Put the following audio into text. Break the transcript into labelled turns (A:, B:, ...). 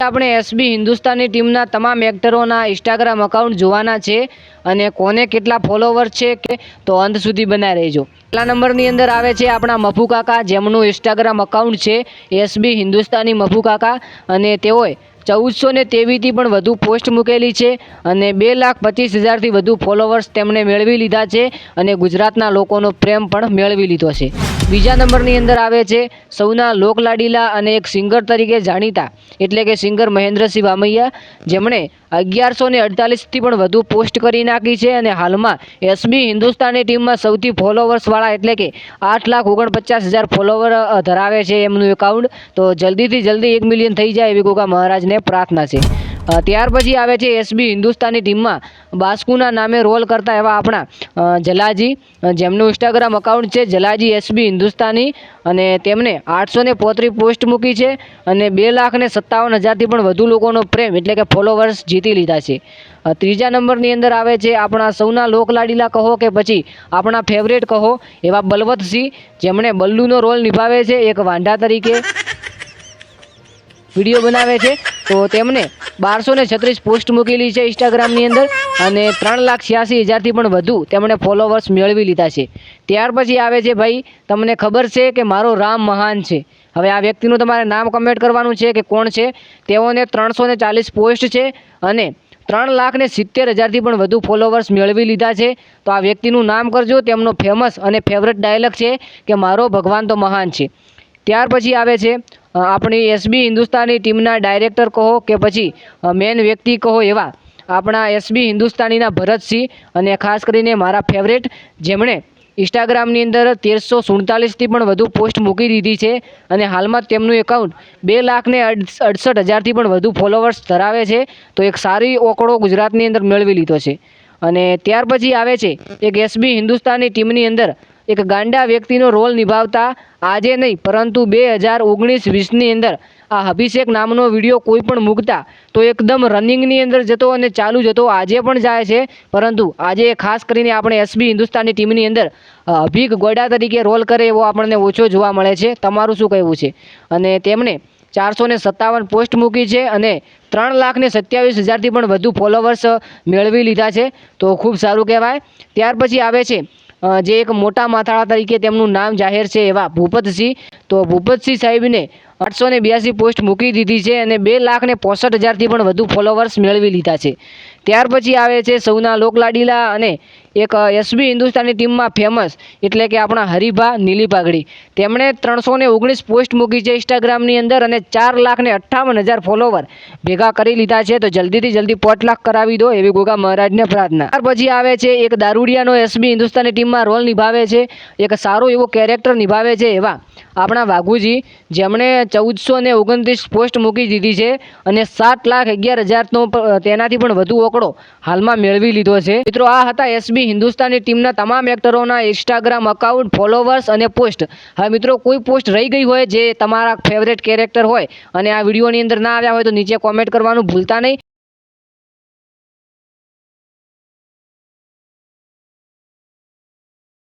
A: આપણે એસબી હિન્દુસ્તાની ટીમના તમામ એક્ટરોના ઇન્સ્ટાગ્રામ અકાઉન્ટ જોવાના છે અને કોને કેટલા ફોલોવર છે કે તો અંત સુધી બનાવી રહેજો. પહેલા નંબરની અંદર આવે છે આપણા મફુ કાકા, જેમનું ઇન્સ્ટાગ્રામ અકાઉન્ટ છે એસબી હિન્દુસ્તાની મફુ કાકા અને તેઓએ ચૌદસો ને તેવીસથી પણ વધુ પોસ્ટ મૂકેલી છે અને બે લાખ પચીસ હજારથી વધુ ફોલોવર્સ તેમણે મેળવી લીધા છે અને ગુજરાતના લોકોનો પ્રેમ પણ મેળવી લીધો છે. બીજા નંબરની અંદર આવે છે સૌના લોકલાડીલા અને એક સિંગર તરીકે જાણીતા. એટલે કે સિંગર મહેન્દ્રસિંહ વામૈયા, જેમણે અગિયારસો ને અડતાલીસથી પણ વધુ પોસ્ટ કરી નાખી છે અને હાલમાં એસબી હિન્દુસ્તાની ટીમમાં સૌથી ફોલોવર્સવાળા એટલે કે આઠ લાખ ઓગણપચાસ હજાર ફોલોવર ધરાવે છે એમનું એકાઉન્ટ. તો જલ્દીથી જલ્દી એક મિલિયન થઈ જાય એવી ગોગા મહારાજને પ્રાર્થના છે. ત્યાર પછી આવે છે એસબી હિન્દુસ્તાની ટીમમાં. બાસ્કુના નામે રોલ કરતા એવા આપણા જલાજી. જેમનું ઇન્સ્ટાગ્રામ અકાઉન્ટ છે, જલાજી એસબી હિન્દુસ્તાની. અને તેમણે આઠસો ને પોસ્ટ મૂકી છે અને બે લાખ ને સત્તાવન હજારથી પણ વધુ લોકોનો પ્રેમ એટલે કે ફોલોવર્સ જીતી લીધા છે. ત્રીજા નંબરની અંદર આવે છે આપણા સૌના લોકલાડીલા કહો કે પછી આપણા ફેવરેટ કહો એવા બલવંતસિંહ. જેમણે બલ્લુનો રોલ નિભાવે છે એક વાંઢા તરીકે. વીડિયો બનાવે છે. તો તેમણે બારસો ને છત્રીસ પોસ્ટ મૂકેલી છે ઇન્સ્ટાગ્રામની અંદર અને ત્રણ લાખ છ્યાસી હજારથી પણ વધુ તેમણે ફોલોવર્સ મેળવી લીધા છે. ત્યાર પછી આવે છે, ભાઈ, તમને ખબર છે કે મારો રામ મહાન છે. હવે આ વ્યક્તિનું તમારે નામ કમેન્ટ કરવાનું છે કે કોણ છે? તેઓને ત્રણસો ને ચાલીસ પોસ્ટ છે અને ત્રણ લાખ ને સિત્તેર હજારથી પણ વધુ ફોલોવર્સ મેળવી લીધા છે. તો આ વ્યક્તિનું નામ કરજો. તેમનો ફેમસ અને ફેવરેટ ડાયલોગ છે કે મારો ભગવાન તો મહાન છે. ત્યાર પછી આવે છે આપણી એસબી હિન્દુસ્તાની ટીમના ડાયરેક્ટર કહો કે પછી મેન વ્યક્તિ કહો એવા આપણા એસબી હિન્દુસ્તાનીના ભરતસિંહ અને ખાસ કરીને મારા ફેવરેટ જેમણે ઇન્સ્ટાગ્રામની અંદર તેરસો સુડતાલીસથી પણ વધુ પોસ્ટ મૂકી દીધી છે અને હાલમાં તેમનું એકાઉન્ટ બે લાખને અડસઠ હજારથી પણ વધુ ફોલોવર્સ ધરાવે છે, તો એક સારી ઓકળો ગુજરાતની અંદર મેળવી લીધો છે. અને ત્યાર પછી આવે છે એક એસબી હિન્દુસ્તાની ટીમની અંદર એક ગાંડા વ્યક્તિનો રોલ નિભાવતા આજે નહીં, પરંતુ બે હજાર ઓગણીસ વીસની અંદર આ અભિષેક નામનો વીડિયો કોઈ પણ મૂકતા તો એકદમ રનિંગની અંદર જતો અને ચાલુ જતો આજે પણ જાય છે. પરંતુ આજે ખાસ કરીને આપણે એસબી હિન્દુસ્તાની ટીમની અંદર અભિક ગોડા તરીકે રોલ કરે એવો આપણને ઓછો જોવા મળે છે. તમારું શું કહેવું છે? અને તેમણે ચારસો ને સત્તાવન પોસ્ટ મૂકી છે અને ત્રણ લાખ ને સત્યાવીસ હજારથી પણ વધુ ફોલોવર્સ મેળવી લીધા છે. તો ખૂબ સારું કહેવાય. ત્યાર પછી આવે છે જે એક મોટા માથાળા તરીકે તેમનું નામ જાહેર છે એવા ભૂપતસિંહ તો ભૂપતસિંહ સાહેબને આઠસો ને બ્યાસી પોસ્ટ મૂકી દીધી છે અને બે લાખ ને પોસઠ હજારથી પણ વધુ ફોલોવર્સ મેળવી લીધા છે. ત્યાર પછી આવે છે સૌના લોકલાડીલા અને એક એસબી હિન્દુસ્તાની ટીમમાં ફેમસ એટલે કે આપણા હરિભા નીલી પાઘડી તેમણે ત્રણસો ને ઓગણીસ પોસ્ટ મૂકી છે ઇન્સ્ટાગ્રામની અંદર અને ચાર લાખ ને અઠ્ઠાવન હજાર ફોલોવર ભેગા કરી લીધા છે. તો જલ્દીથી જલ્દી પોટ લાખ કરાવી દો એવી ગોગા મહારાજને પ્રાર્થના. ત્યાર પછી આવે છે એક દારૂડિયાનો એસબી હિન્દુસ્તાની ટીમમાં રોલ નિભાવે છે. એક સારો એવો કેરેક્ટર નિભાવે છે એવા આપણા વાઘુજી જેમણે ચૌદસો ને ઓગણત્રીસ પોસ્ટ મૂકી દીધી છે અને સાત લાખ અગિયાર હજારનો તેનાથી પણ વધુ ઓકળો હાલમાં મેળવી લીધો છે. મિત્રો, આ હતા એસબી હિન્દુસ્તાની ટીમના તમામ એક્ટરોના ઇન્સ્ટાગ્રામ અકાઉન્ટ ફોલોવર્સ અને પોસ્ટ હવે મિત્રો, કોઈ પોસ્ટ રહી ગઈ હોય જે તમારા ફેવરેટ કેરેક્ટર હોય અને આ વિડીયોની અંદર ના આવ્યા હોય તો નીચે કોમેન્ટ કરવાનું ભૂલતા નહીં.